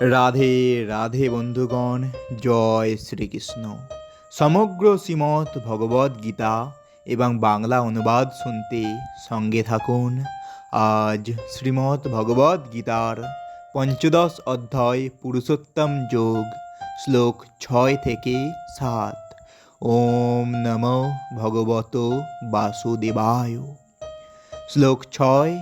রাধে রাধে বন্ধুগণ, জয় শ্রীকৃষ্ণ। সমগ্র শ্রীমৎ ভগবদ গীতা এবং বাংলা অনুবাদ শুনতে সঙ্গে থাকুন। আজ শ্রীমৎ ভগবদ গীতার পঞ্চদশ অধ্যায়, পুরুষোত্তম যোগ, শ্লোক ছয় থেকে সাত। ওম নম ভগবত বাসুদেবায়। শ্লোক ছয়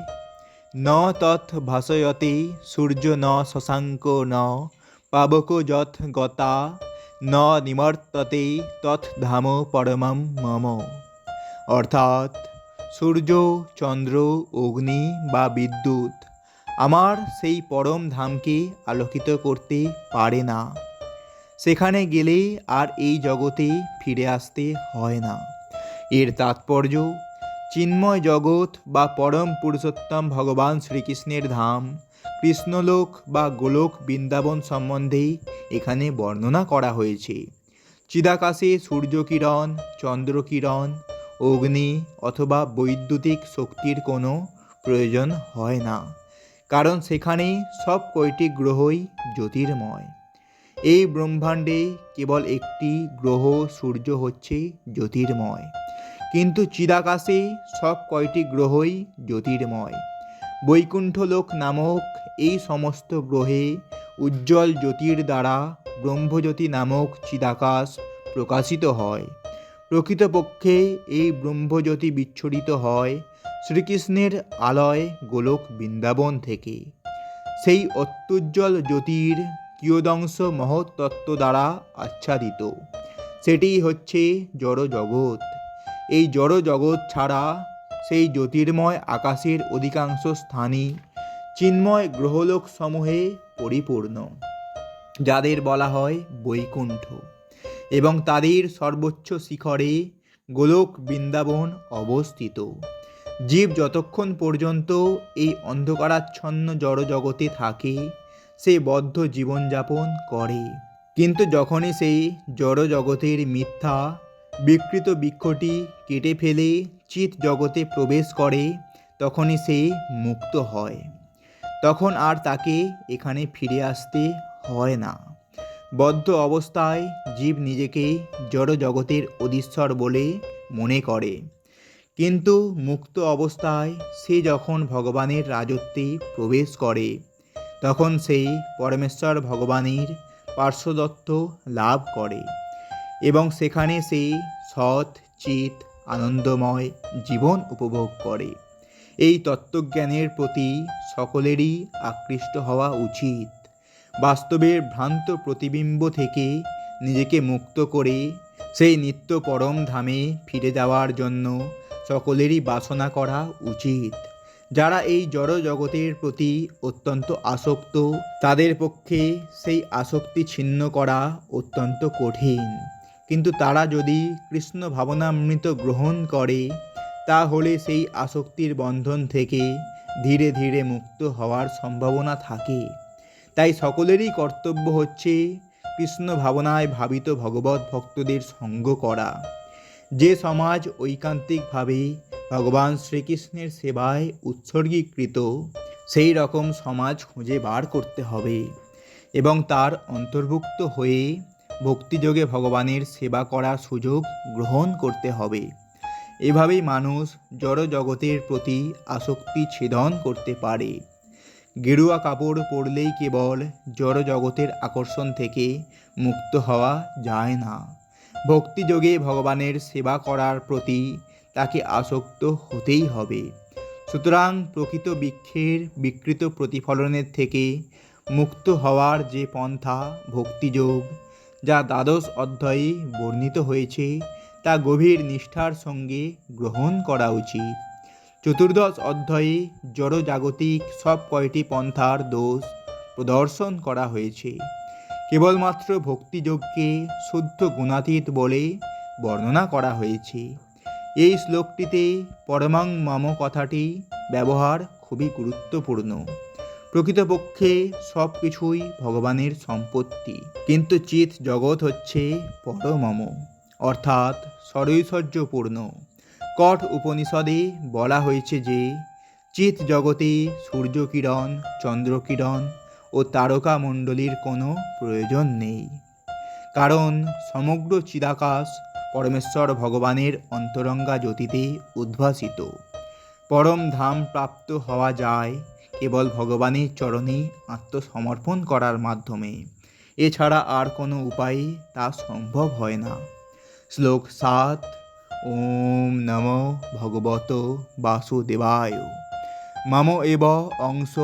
ন তথ ভাসয়তে, সূর্য ন শশাঙ্ক ন, পাবক যথ গতা, ন নিমর্ততে তথ ধাম পরমম মম। অর্থাৎ, সূর্য, চন্দ্র, অগ্নি বা বিদ্যুৎ আমার সেই পরম ধামকে আলোকিত করতে পারে না। সেখানে গেলে আর এই জগতে ফিরে আসতে হয় না। এর তাৎপর্য চিন্ময় জগৎ বা পরম পুরুষোত্তম ভগবান শ্রীকৃষ্ণের ধাম, কৃষ্ণলোক বা গোলোক বৃন্দাবন সম্বন্ধে এখানে বর্ণনা করা হয়েছে। চিদাকাশে সূর্যকিরণ চন্দ্রকিরণ অগ্নি অথবা বৈদ্যুতিক শক্তির কোনো প্রয়োজন হয় না, কারণ সেখানে সব কয়টি গ্রহই জ্যোতির্ময়। এই ব্রহ্মাণ্ডে কেবল একটি গ্রহ সূর্য হচ্ছে জ্যোতির্ময়। কিন্তু চিদাকাশে সব কয়টি গ্রহই জ্যোতির্ময়। বৈকুণ্ঠলোক নামক এই সমস্ত গ্রহে উজ্জ্বল জ্যোতির দ্বারা ব্রহ্মজ্যোতি নামক চিদাকাশ প্রকাশিত হয়। প্রকৃতপক্ষে এই ব্রহ্মজ্যোতি বিচ্ছুরিত হয় শ্রীকৃষ্ণের আলয় গোলক বৃন্দাবন থেকে। সেই অত্যুজ্জ্বল জ্যোতির কিয়দংশ মহৎ তত্ত্ব দ্বারা আচ্ছাদিত। সেটিই হচ্ছে জড় জগৎ এই জড় জগৎ ছাড়া সেই জ্যোতির্ময় আকাশের অধিকাংশ স্থানই চিন্ময় গ্রহলোক সমূহে পরিপূর্ণ, যাদের বলা হয় বৈকুণ্ঠ এবং তাদের সর্বোচ্চ শিখরে গোলক বৃন্দাবন অবস্থিত। জীব যতক্ষণ পর্যন্ত এই অন্ধকারাচ্ছন্ন জড়জগতে থাকে, সে বদ্ধ জীবনযাপন করে। কিন্তু যখনই সেই জড় জগতের মিথ্যা বিকৃত বৃক্ষটি কেটে ফেলে চিত জগতে প্রবেশ করে, তখনই সে মুক্ত হয়। তখন আর তাকে এখানে ফিরে আসতে হয় না। বদ্ধ অবস্থায় জীব নিজেকে জড় জগতের অধীশ্বর বলে মনে করে। কিন্তু মুক্ত অবস্থায় সে যখন ভগবানের রাজত্বে প্রবেশ করে, তখন সেই পরমেশ্বর ভগবানের পার্শ্বদত্ত লাভ করে। এবং সেখানে সে সৎ, চিত, আনন্দময় জীবন উপভোগ করে। এই তত্ত্বজ্ঞানের প্রতি সকলেরই আকৃষ্ট হওয়া উচিত। বাস্তবের ভ্রান্ত প্রতিবিম্ব থেকে নিজেকে মুক্ত করে সেই নিত্য পরম ধামে ফিরে যাওয়ার জন্য সকলেরই বাসনা করা উচিত। যারা এই জড় জগতের প্রতি অত্যন্ত আসক্ত, তাদের পক্ষে সেই আসক্তি ছিন্ন করা অত্যন্ত কঠিন। কিন্তু তারা যদি কৃষ্ণ ভাবনামৃত গ্রহণ করে, তাহলে সেই আসক্তির বন্ধন থেকে ধীরে ধীরে মুক্ত হওয়ার সম্ভাবনা থাকে। তাই সকলেরই কর্তব্য হচ্ছে কৃষ্ণ ভাবনায় ভাবিত ভগবত ভক্তদের সঙ্গ করা। যে সমাজ ঐকান্তিকভাবে ভগবান শ্রীকৃষ্ণের সেবায় উৎসর্গীকৃত, সেই রকম সমাজ খুঁজে বার করতে হবে এবং তার অন্তর্ভুক্ত হয়ে ভক্তিযোগে ভগবানের সেবা করার সুযোগ গ্রহণ করতে হবে। এভাবেই মানুষ জড় জগতের প্রতি আসক্তি ছেদন করতে পারে। গেরুয়া কাপড় পরলেই কেবল জড় জগতের আকর্ষণ থেকে মুক্ত হওয়া যায় না। ভক্তিযোগে ভগবানের সেবা করার প্রতি তাকে আসক্ত হতেই হবে। সুতরাং প্রকৃত বৃক্ষের বিকৃত প্রতিফলনের থেকে মুক্ত হওয়ার যে পন্থা ভক্তিযোগ যা দ্বাদশ অধ্যায়ে বর্ণিত হয়েছে, তা গভীর নিষ্ঠার সঙ্গে গ্রহণ করা উচিত। চতুর্দশ অধ্যায়ে জড়জাগতিক সব কয়টি পন্থার দোষ প্রদর্শন করা হয়েছে। কেবলমাত্র ভক্তিযোগকে শুদ্ধ গুণাতীত বলে বর্ণনা করা হয়েছে। এই শ্লোকটিতে পরমাং মম কথাটি ব্যবহার খুবই গুরুত্বপূর্ণ। প্রকৃতপক্ষে সব কিছুই ভগবানের সম্পত্তি। কিন্তু চিত জগৎ হচ্ছে পরমম। অর্থাৎ সরৈশ্বর্যপূর্ণ কঠ উপনিষদে বলা হয়েছে যে চিত জগতে সূর্যকিরণ, চন্দ্রকিরণ ও তারকামণ্ডলীর কোনো প্রয়োজন নেই। কারণ সমগ্র চিদাকাশ পরমেশ্বর ভগবানের অন্তরঙ্গা জ্যোতিতে উদ্ভাসিত। পরম ধাম প্রাপ্ত হওয়া যায় কেবল ভগবানের চরণে আত্মসমর্পণ করার মাধ্যমে। এছাড়া আর কোনো উপায়ে তা সম্ভব হয় না। শ্লোক সাত, ওম নম ভগবত বাসুদেবায়। মম এব অংশ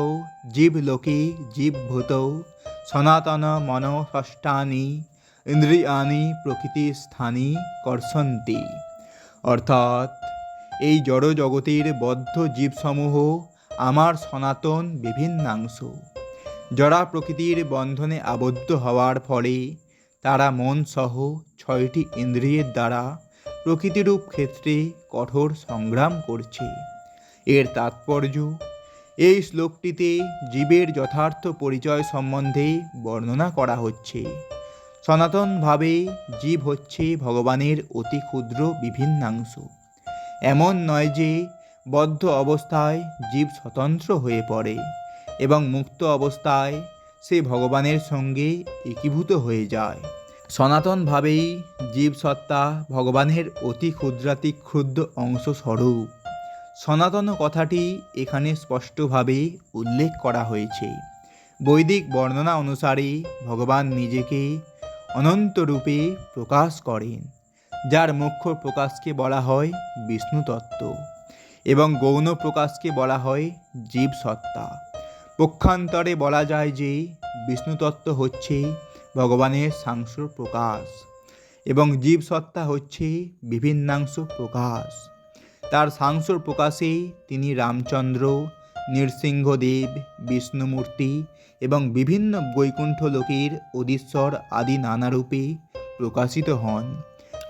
জীবলোকে জীবভূত, সনাতন মনষষ্ঠানি ইন্দ্রিয়ানি প্রকৃতি স্থানী কর্ষন্তি। অর্থাৎ, এই জড় জগতের বদ্ধ জীবসমূহ আমার সনাতন বিভিন্নাংশ। জড়া প্রকৃতির বন্ধনে আবদ্ধ হওয়ার ফলে তারা মন সহ ছয়টি ইন্দ্রিয়ের দ্বারা প্রকৃতিরূপ ক্ষেত্রে কঠোর সংগ্রাম করছে। এর তাৎপর্য, এই শ্লোকটিতে জীবের যথার্থ পরিচয় সম্বন্ধে বর্ণনা করা হচ্ছে। সনাতনভাবে জীব হচ্ছে ভগবানের অতি ক্ষুদ্র বিভিন্নাংশ। এমন নয় যে বদ্ধ অবস্থায় জীব স্বতন্ত্র হয়ে পড়ে এবং মুক্ত অবস্থায় সে ভগবানের সঙ্গে একীভূত হয়ে যায়। সনাতনভাবেই জীবসত্তা ভগবানের অতি ক্ষুদ্রাতি ক্ষুদ্র অংশ স্বরূপ সনাতন কথাটি এখানে স্পষ্টভাবে উল্লেখ করা হয়েছে। বৈদিক বর্ণনা অনুসারে ভগবান নিজেকে অনন্তরূপে প্রকাশ করেন, যার মুখ্য প্রকাশকে বলা হয় বিষ্ণু তত্ত্ব এবং গৌণ প্রকাশকে বলা হয় জীবসত্তা পক্ষান্তরে বলা যায় যে, বিষ্ণুতত্ত্ব হচ্ছে ভগবানের সাংস প্রকাশ এবং জীবসত্তা হচ্ছে বিভিন্নাংশ প্রকাশ। তার সাংস প্রকাশে তিনি রামচন্দ্র, নৃসিংহদেব, বিষ্ণুমূর্তি এবং বিভিন্ন বৈকুণ্ঠ লোকের অধীশ্বর আদি নানারূপে প্রকাশিত হন।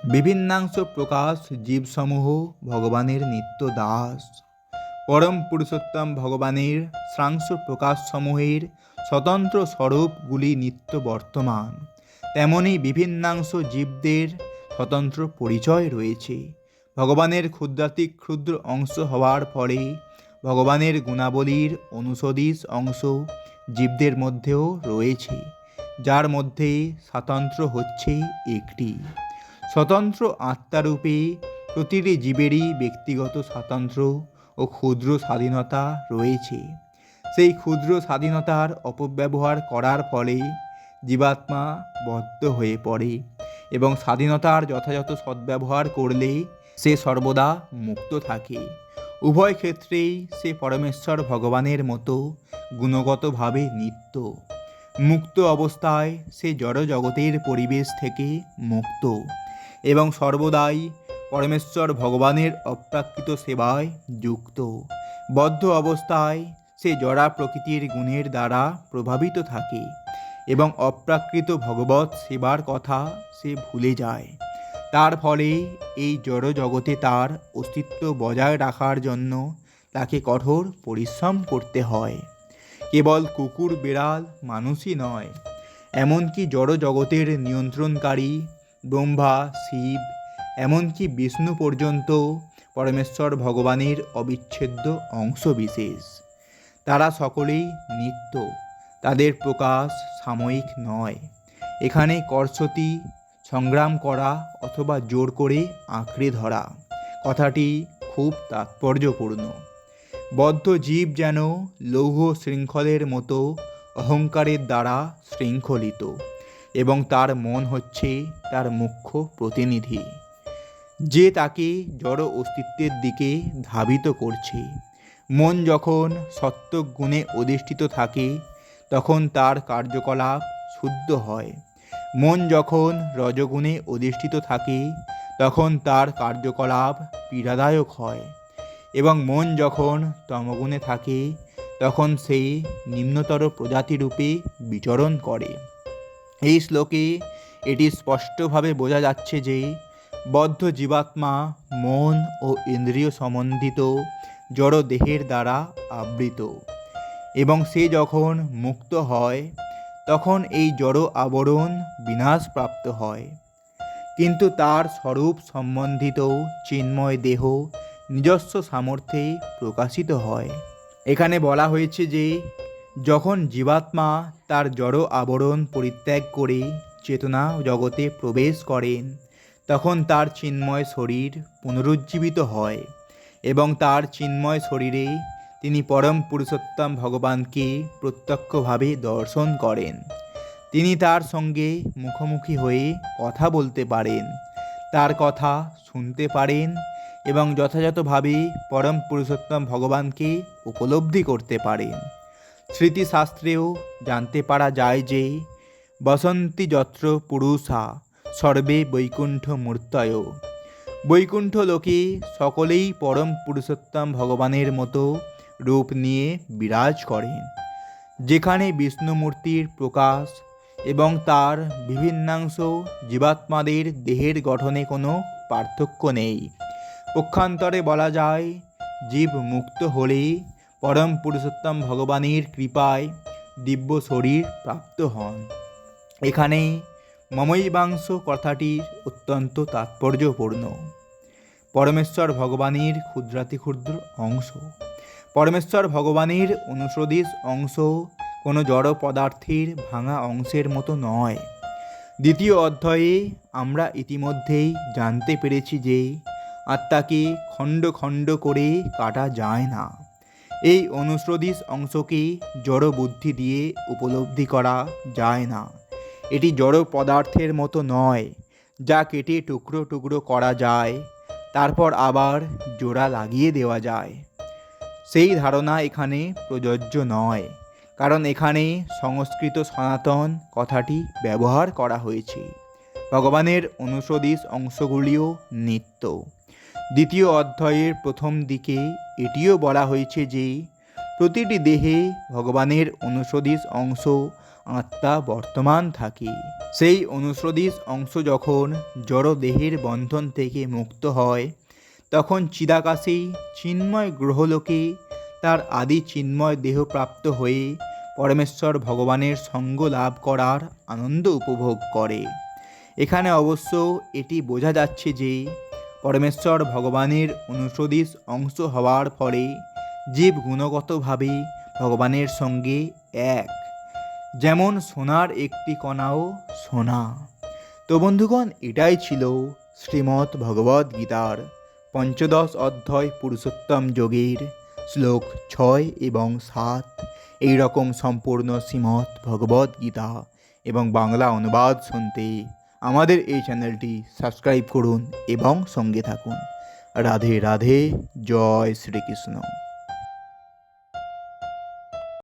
বিভিন্নাংশ প্রকাশ জীবসমূহ ভগবানের নিত্য দাস। পরম পুরুষোত্তম ভগবানের শ্রাংশ প্রকাশসমূহের স্বতন্ত্র স্বরূপগুলি নিত্য বর্তমান। তেমনি বিভিন্নাংশ জীবদের স্বতন্ত্র পরিচয় রয়েছে। ভগবানের ক্ষুদ্রাতি ক্ষুদ্র অংশ হওয়ার ফলে ভগবানের গুণাবলীর অনুসদিস অংশ জীবদের মধ্যেও রয়েছে, যার মধ্যে স্বাতন্ত্র হচ্ছে একটি। স্বতন্ত্র আত্মারূপে, প্রতিটি জীবেরই ব্যক্তিগত স্বাতন্ত্র্য ও ক্ষুদ্র স্বাধীনতা রয়েছে। সেই ক্ষুদ্র স্বাধীনতার অপব্যবহার করার ফলে জীবাত্মা বদ্ধ হয়ে পড়ে এবং স্বাধীনতার যথাযথ সদ্ব্যবহার করলে সে সর্বদা মুক্ত থাকে। উভয় ক্ষেত্রেই সে পরমেশ্বর ভগবানের মতো গুণগতভাবে নিত্য। মুক্ত অবস্থায় সে জড় জগতের পরিবেশ থেকে মুক্ত। এবং সর্বদাই পরমেশ্বর ভগবানের অপ্রাকৃত সেবায় যুক্ত। বদ্ধ অবস্থায় সে জড়া প্রকৃতির গুণের দ্বারা প্রভাবিত থাকে এবং অপ্রাকৃত ভগবত সেবার কথা সে ভুলে যায়। তার ফলে এই জড় জগতে তার অস্তিত্ব বজায় রাখার জন্য তাকে কঠোর পরিশ্রম করতে হয়। কেবল কুকুর, বেড়াল, মানুষই নয়, এমনকি জড় জগতের নিয়ন্ত্রণকারী ব্রহ্মা, শিব, এমনকি বিষ্ণু পর্যন্ত পরমেশ্বর ভগবানের অবিচ্ছেদ্য অংশ বিশেষ তারা সকলেই নিত্য, তাদের প্রকাশ সাময়িক নয়। এখানে কর্ষতি, সংগ্রাম করা অথবা জোর করে আঁকড়ে ধরা, কথাটি খুব তাৎপর্যপূর্ণ। বদ্ধ জীব যেন লৌহ শৃঙ্খলের মতো অহংকারের দ্বারা শৃঙ্খলিত। এবং তার মন হচ্ছে তার মুখ্য প্রতিনিধি। যে তাকে জড় অস্তিত্বের দিকে ধাবিত করছে। মন যখন সত্য গুণে অধিষ্ঠিত থাকে, তখন তার কার্যকলাপ শুদ্ধ হয়। মন যখন রজগুণে অধিষ্ঠিত থাকে, তখন তার কার্যকলাপ পীড়াদায়ক হয়। এবং মন যখন তমগুণে থাকে, তখন সে নিম্নতর প্রজাতিরূপে বিচরণ করে। এই শ্লোকে এটি স্পষ্টভাবে বোঝা যাচ্ছে যে বদ্ধ জীবাত্মা মন ও ইন্দ্রিয় সম্বন্ধিত জড় দেহের দ্বারা আবৃত। এবং সে যখন মুক্ত হয়, তখন এই জড় আবরণ বিনাশপ্রাপ্ত হয়। কিন্তু তার স্বরূপ সম্বন্ধিত চিন্ময় দেহ নিজস্ব সামর্থ্যে প্রকাশিত হয়। এখানে বলা হয়েছে যে যখন জীবাত্মা তার জড় আবরণ পরিত্যাগ করে চেতনা জগতে প্রবেশ করেন, তখন তার চিন্ময় শরীর পুনরুজ্জীবিত হয় এবং তার চিন্ময় শরীরে তিনি পরম পুরুষোত্তম ভগবানকে প্রত্যক্ষভাবে দর্শন করেন। তিনি তার সঙ্গে মুখোমুখি হয়ে কথা বলতে পারেন, তার কথা শুনতে পারেন এবং যথাযথভাবে পরম পুরুষোত্তম ভগবানকে উপলব্ধি করতে পারেন। স্মৃতিশাস্ত্রেও জানতে পারা যায় যে বসন্তি যত্র পুরুষা সর্বে বৈকুণ্ঠ মূর্তয় বৈকুণ্ঠ লোকে সকলেই পরম পুরুষোত্তম ভগবানের মতো রূপ নিয়ে বিরাজ করেন। যেখানে বিষ্ণুমূর্তির প্রকাশ এবং তার বিভিন্নাংশ জীবাত্মাদের দেহের গঠনে কোনো পার্থক্য নেই। পক্ষান্তরে বলা যায়, জীব মুক্ত হলে পরম পুরুষোত্তম ভগবানের কৃপায় দিব্য শরীর প্রাপ্ত হন। এখানে মমৈবাংশ কথাটির অত্যন্ত তাৎপর্যপূর্ণ। পরমেশ্বর ভগবানের ক্ষুদ্রাতি ক্ষুদ্র অংশ। পরমেশ্বর ভগবানের অনুসদিস অংশ কোনো জড় পদার্থের ভাঙা অংশের মতো নয়। দ্বিতীয় অধ্যায়ে আমরা ইতিমধ্যেই জানতে পেরেছি যে আত্মাকে খণ্ড খণ্ড করে কাটা যায় না। এই অনুসদিস অংশকে জড় বুদ্ধি দিয়ে উপলব্ধি করা যায় না। এটি জড় পদার্থের মতো নয়, যা কেটে টুকরো টুকরো করা যায়, তারপর আবার জোড়া লাগিয়ে দেওয়া যায়। সেই ধারণা এখানে প্রযোজ্য নয়, কারণ এখানে সংস্কৃত সনাতন কথাটি ব্যবহার করা হয়েছে। ভগবানের অনুসদিস অংশগুলিও নিত্য। দ্বিতীয় অধ্যায়ের প্রথম দিকে এটিও বলা হয়েছে যে, প্রতিটি দেহে ভগবানের অনুসদিস অংশ আত্মা বর্তমান থাকে। সেই অনুসদিস অংশ যখন জড় দেহের বন্ধন থেকে মুক্ত হয়, তখন চিদাকাশেই চিন্ময় গ্রহলোকে তার আদি চিন্ময় দেহ প্রাপ্ত হয়ে পরমেশ্বর ভগবানের সঙ্গ লাভ করার আনন্দ উপভোগ করে। এখানে অবশ্য এটি বোঝা যাচ্ছে যে পরমেশ্বর ভগবানের অনুসদিস অংশ হওয়ার ফলে জীব গুণগতভাবে ভগবানের সঙ্গে এক। যেমন সোনার একটি কণাও সোনা। তো বন্ধুগণ, এটাই ছিল শ্রীমৎ ভগবদ গীতার পঞ্চদশ অধ্যায় পুরুষোত্তম যোগের শ্লোক ছয় এবং সাত। এই রকম সম্পূর্ণ শ্রীমৎ ভগবদ গীতা এবং বাংলা অনুবাদ শুনতে আমাদের এই চ্যানেলটি সাবস্ক্রাইব করুন এবং সঙ্গে থাকুন। রাধে রাধে জয় শ্রীকৃষ্ণ।